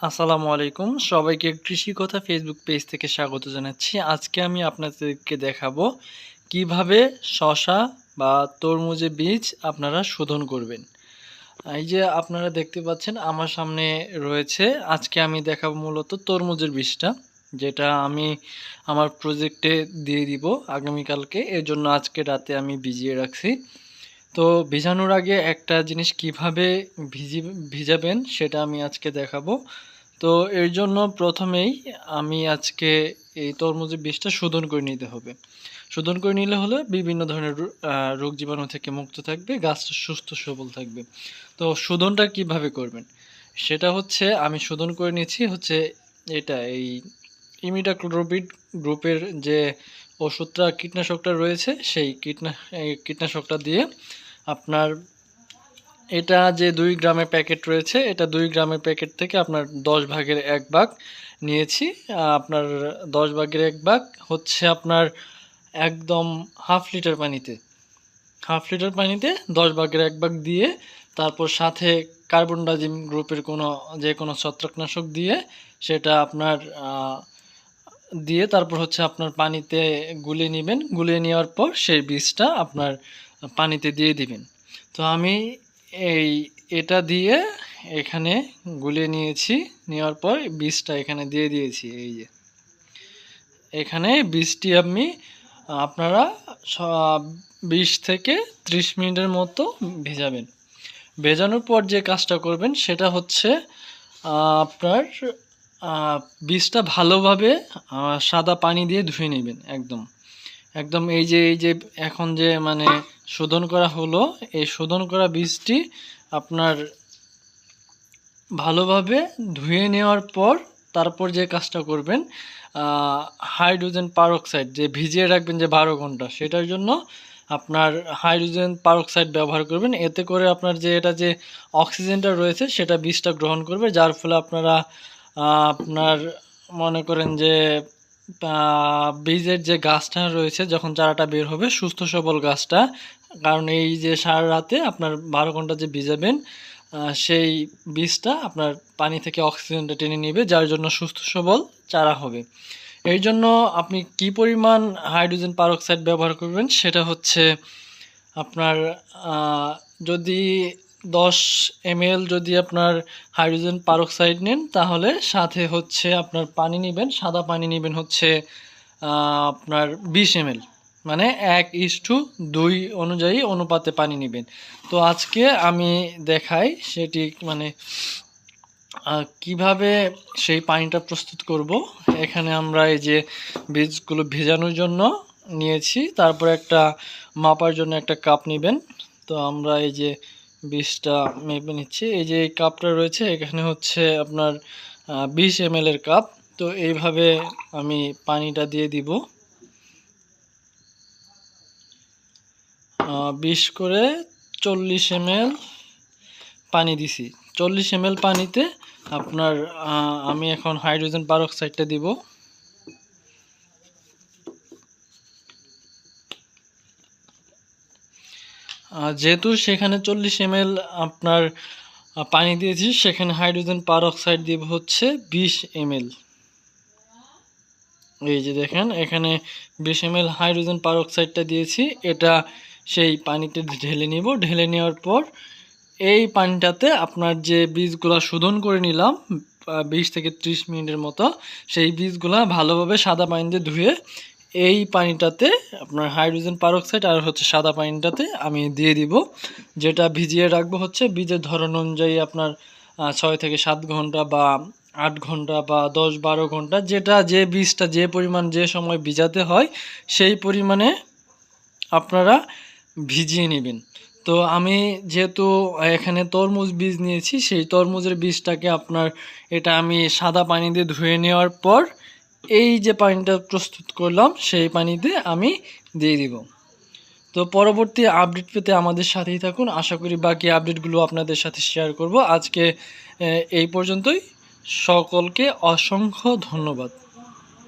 আসসালামু আলাইকুম। সবাইকে কৃষি কথা ফেসবুক পেজ থেকে স্বাগত জানাচ্ছি। আজকে আমি আপনাদেরকে দেখাবো কীভাবে শশা বা তরমুজের বীজ আপনারা শোধন করবেন। এই যে আপনারা দেখতে পাচ্ছেন, আমার সামনে রয়েছে। আজকে আমি দেখাবো মূলত তরমুজের বীজটা, যেটা আমি আমার প্রজেক্টে দিয়ে দিব আগামীকালকে। এর জন্য আজকে রাতে আমি ভিজিয়ে রাখছি। তো ভিজানোর আগে একটা জিনিস কীভাবে ভিজি, ভিজাবেন সেটা আমি আজকে দেখাবো। তো এর জন্য প্রথমেই আমি আজকে এই তরমুজের বীজটা শোধন করে নিতে হবে। শোধন করে নিলে হলে বিভিন্ন ধরনের রোগ জীবাণু থেকে মুক্ত থাকবে, গাছটা সুস্থ সবল থাকবে। তো শোধনটা কীভাবে করবেন? সেটা হচ্ছে আমি শোধন করে নিয়েছি হচ্ছে এটা, এই ইমিডাক্লোরোবিড গ্রুপের যে ওষুধটা, কীটনাশকটা রয়েছে, সেই কীটনা কীটনাশকটা দিয়ে আপনার এটা যে দুই গ্রামের প্যাকেট রয়েছে, এটা দুই গ্রামের প্যাকেট থেকে আপনার দশ ভাগের এক ভাগ নিয়েছি। আপনার দশ ভাগের এক ভাগ হচ্ছে আপনার একদম হাফ লিটার পানিতে। হাফ লিটার পানিতে দশ ভাগের এক ভাগ দিয়ে তারপর সাথে কার্বন ডাইজিম গ্রুপের কোনো, যে কোনো ছত্রাকনাশক দিয়ে সেটা আপনার দিয়ে তারপর হচ্ছে আপনার পানিতে গুলিয়ে নেবেন। গুলিয়ে নেওয়ার পর সেই বীজটা আপনার পানিতে দিয়ে দিবেন। তো আমি এই এটা দিয়ে এখানে গুলিয়ে নিয়েছি, নেওয়ার পর বীজটা এখানে দিয়ে দিয়েছি, এই যে। এখানে বীজটি আমি, আপনারা বিশ থেকে ত্রিশ মিনিটের মতো ভেজাবেন। ভেজানোর পর যে কাজটা করবেন সেটা হচ্ছে, আপনার বীজটা ভালোভাবে সাদা পানি দিয়ে ধুয়ে নেবেন একদম। একদম এই যে এই যে এখন যে মানে শোধন করা হলো, এই শোধন করা বীজটি আপনার ভালোভাবে ধুয়ে নেওয়ার পর তারপর যে কাজটা করবেন হাইড্রোজেন পারক্সাইড, যে ভিজিয়ে রাখবেন যে বারো ঘণ্টা, সেটার জন্য আপনার হাইড্রোজেন পারক্সাইড ব্যবহার করবেন। এতে করে আপনার যে এটা যে অক্সিজেনটা রয়েছে, সেটা বীজটা গ্রহণ করবে, যার ফলে আপনারা আপনার মনে করেন যে বীজের যে গাছটা রয়েছে, যখন চারাটা বের হবে, সুস্থ সবল গাছটা। কারণ এই যে সারা রাতে আপনার বারো ঘণ্টা যে ভিজাবেন সেই বীজটা আপনার পানি থেকে অক্সিজেনটা টেনে নেবে, যার জন্য সুস্থ সবল চারা হবে। এই জন্য আপনি কি পরিমাণ হাইড্রোজেন পারক্সাইড ব্যবহার করবেন, সেটা হচ্ছে আপনার যদি দশ এম যদি আপনার হাইড্রোজেন পারক্সাইড নেন, তাহলে সাথে হচ্ছে আপনার পানি নেবেন, সাদা পানি নেবেন হচ্ছে আপনার বিশ এম মানে এক ইস টু দুই অনুযায়ী অনুপাতে পানি নেবেন। তো আজকে আমি দেখাই সেটি মানে কীভাবে সেই পানিটা প্রস্তুত করব। এখানে আমরা এই যে বীজগুলো ভেজানোর জন্য নিয়েছি। তারপর একটা মাপার জন্য একটা কাপ নেবেন। তো আমরা এই যে বীজটা মেপে নিচ্ছি। এই যে এই কাপটা রয়েছে, এখানে হচ্ছে আপনার বিশ এম এর কাপ। তো এইভাবে আমি পানিটা দিয়ে দিব। বিশ করে চল্লিশ এম পানি দিছি। চল্লিশ এম পানিতে আপনার আমি এখন হাইড্রোজেন পারক্সাইডটা দিব। যেহেতু সেখানে চল্লিশ এম আপনার পানি দিয়েছি, সেখানে হাইড্রোজেন পারক্সাইড দিব হচ্ছে বিশ এম এই যে দেখেন, এখানে বিশ এম হাইড্রোজেন পারক্সাইডটা দিয়েছি, এটা সেই পানিতে ঢেলে নিব। ঢেলে নেওয়ার পর এই পানিটাতে আপনার যে বীজগুলা শোধন করে নিলাম বিশ থেকে ত্রিশ মিনিটের মতো, সেই বীজগুলা ভালোভাবে সাদা পানি দিয়ে ধুয়ে এই পানিটাতে আপনার হাইড্রোজেন পারক্সাইড আর হচ্ছে সাদা পানিটাতে আমি দিয়ে দিব, যেটা ভিজিয়ে রাখব হচ্ছে বীজের ধরন অনুযায়ী আপনার ছয় থেকে সাত ঘণ্টা বা আট ঘণ্টা বা দশ বারো ঘণ্টা, যেটা যে বীজটা যে পরিমাণ যে সময় ভিজাতে হয়, সেই পরিমাণে আপনারা ভিজিয়ে নেবেন। তো আমি যেহেতু এখানে তরমুজ বীজ নিয়েছি, সেই তরমুজের বীজটাকে আপনার, এটা আমি সাদা পানি দিয়ে ধুয়ে নেওয়ার পর এই যে পানিটা প্রস্তুত করলাম, সেই পানিতে আমি দিয়ে দিব। তো পরবর্তী আপডেট পেতে আমাদের সাথেই থাকুন। আশা করি বাকি আপডেটগুলো আপনাদের সাথে শেয়ার করব। আজকে এই পর্যন্তই। সকলকে অসংখ্য ধন্যবাদ।